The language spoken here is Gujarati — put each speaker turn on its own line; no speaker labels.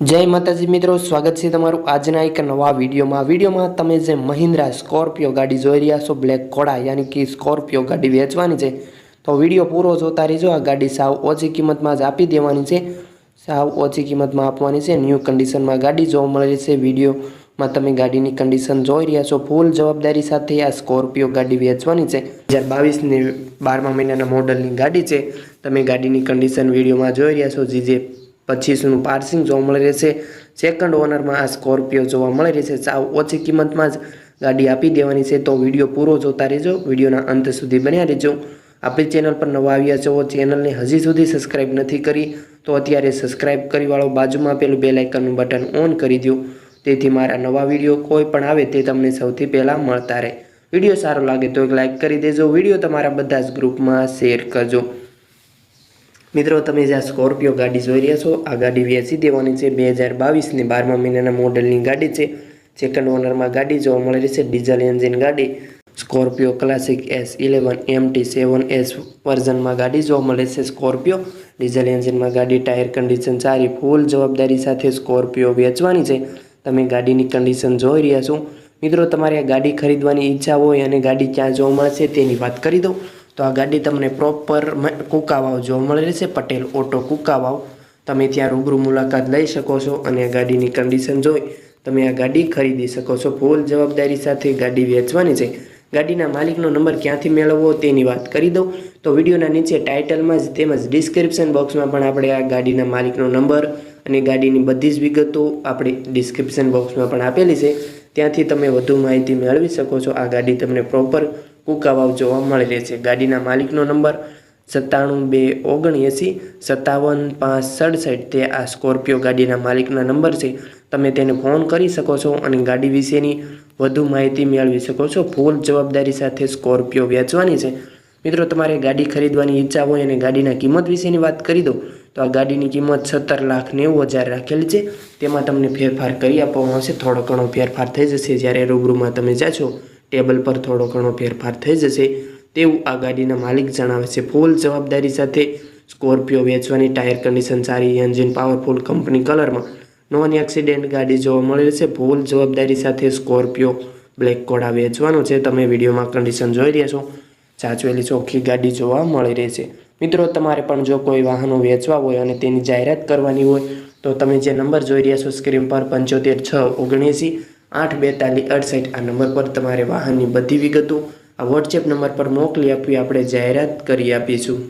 જય માતાજી મિત્રો, સ્વાગત છે તમારું આજના એક નવા વિડીયોમાં. વિડીયોમાં તમે જે મહિન્દ્રા સ્કોર્પિયો ગાડી જોઈ રહ્યા છો, બ્લેક કોડા, યાની કે સ્કોર્પિયો ગાડી વેચવાની છે, તો વીડિયો પૂરો જોતા રહેજો. આ ગાડી સાવ ઓછી કિંમતમાં જ આપી દેવાની છે, સાવ ઓછી કિંમતમાં આપવાની છે. ન્યૂ કન્ડિશનમાં ગાડી જોવા મળે છે. વિડીયોમાં તમે ગાડીની કન્ડિશન જોઈ રહ્યા છો. ફૂલ જવાબદારી સાથે આ સ્કોર્પિયો ગાડી વેચવાની છે. હજાર બાવીસની બારમા મહિનાના મોડલની ગાડી છે. તમે ગાડીની કન્ડિશન વિડીયોમાં જોઈ રહ્યા છો. જી જે પચીસનું પાર્સિંગ જોવા મળી રહેશે. સેકન્ડ ઓનરમાં આ સ્કોર્પિયો જોવા મળી રહેશે. સાવ ઓછી કિંમતમાં જ ગાડી આપી દેવાની છે. તો વીડિયો પૂરો જોતા રહેજો. વિડીયોના અંત સુધી બન્યા રહેજો. આપણી ચેનલ પર નવા આવ્યા છો ચેનલને હજી સુધી સબસ્ક્રાઇબ નથી કરી, તો અત્યારે સબસ્ક્રાઇબ કરી વાળો બાજુમાં પેલું બે લાઇકનનું બટન ઓન કરી દો તેથી મારા નવા વીડિયો કોઈ પણ આવે તે તમને સૌથી પહેલાં મળતા રહે. વીડિયો સારો લાગે તો એક લાઇક કરી દેજો. વીડિયો તમારા બધા જ ગ્રુપમાં શેર કરજો. મિત્રો, તમે જે આ સ્કોર્પિયો ગાડી જોઈ રહ્યા છો, આ ગાડી વેચી દેવાની છે બે હજાર બાવીસની બારમા મહિનાના મોડલની ગાડી છે. સેકન્ડ ઓનરમાં ગાડી જોવા મળે છે ડીઝલ એન્જિન ગાડી. Scorpio classic S eleven MT seven S વર્ઝનમાં ગાડી જોવા મળે છે સ્કોર્પિયો ડીઝલ એન્જિનમાં ગાડી ટાયર કન્ડિશન સારી ફૂલ જવાબદારી સાથે સ્કોર્પિયો વેચવાની છે. તમે ગાડીની કન્ડિશન જોઈ રહ્યા છો. મિત્રો, તમારે ગાડી ખરીદવાની ઈચ્છા હોય અને ગાડી ક્યાં જોવા મળશે તેની વાત કરી દઉં. તો આ ગાડી તમને પ્રોપર કુકાવાવ જોવા મળી રહેશે પટેલ ઓટો કુકાવાવ. તમે ત્યાં રૂબરૂ મુલાકાત લઈ શકો છો અને આ ગાડીની કન્ડિશન જોઈ તમે આ ગાડી ખરીદી શકો છો. ફૂલ જવાબદારી સાથે ગાડી વેચવાની છે. ગાડીના માલિકનો નંબર ક્યાંથી મેળવવો તેની વાત કરી દઉં. તો વિડીયોના નીચે ટાઇટલમાં જ તેમજ ડિસ્ક્રિપ્શન બોક્સમાં પણ આપણે આ ગાડીના માલિકનો નંબર અને ગાડીની બધી જ વિગતો આપણે ડિસ્ક્રિપ્શન બોક્સમાં પણ આપેલી છે. ત્યાંથી તમે વધુ માહિતી મેળવી શકો છો. આ ગાડી તમને પ્રોપર કુકાવાવ જોવા મળી રહે છે. ગાડીના માલિકનો નંબર સત્તાણું બે ઓગણએંસી સત્તાવન પાંચ સડસઠ તે આ સ્કોર્પિયો ગાડીના માલિકના નંબર છે. તમે તેને ફોન કરી શકો છો અને ગાડી વિશેની વધુ માહિતી મેળવી શકો છો. ફૂલ જવાબદારી સાથે સ્કોર્પિયો વેચવાની છે. મિત્રો, તમારે ગાડી ખરીદવાની ઈચ્છા હોય અને ગાડીના કિંમત વિશેની વાત કરી દો, તો આ ગાડીની કિંમત સત્તર લાખ નેવું હજાર રાખેલી છે. તેમાં તમને ફેરફાર કરી આપવામાં આવશે. થોડો ઘણો ફેરફાર થઈ જશે જ્યારે રૂબરૂમાં તમે જાશો. ટેબલ પર થોડો ઘણો ફેરફાર થઈ જશે તેવું આ ગાડીના માલિક જણાવે છે. ફૂલ જવાબદારી સાથે સ્કોર્પિયો વેચવાની ટાયર કન્ડિશન સારી, એન્જિન પાવરફુલ, કંપની કલરમાં નોન એક્સિડેન્ટ ગાડી જોવા મળે છે ફૂલ જવાબદારી સાથે સ્કોર્પિયો બ્લેક કોડા વેચવાનો છે. તમે વિડીયોમાં કન્ડિશન જોઈ રહ્યા છો. સાચવેલી ચોખ્ખી ગાડી જોવા મળી રહેશે. મિત્રો, તમારે પણ જો કોઈ વાહનો વેચવા હોય અને તેની જાહેરાત કરવાની હોય, તો તમે જે નંબર જોઈ રહ્યા છો, સ્ક્રીન પર પંચોતેર છ ઓગણએંસી આઠ બેતાલીસ અડસઠ આ નંબર પર તમારે વાહનની બધી વિગતો આ વોટ્સએપ નંબર પર મોકલી આપવી આપણે જાહેરાત કરી આપીશું.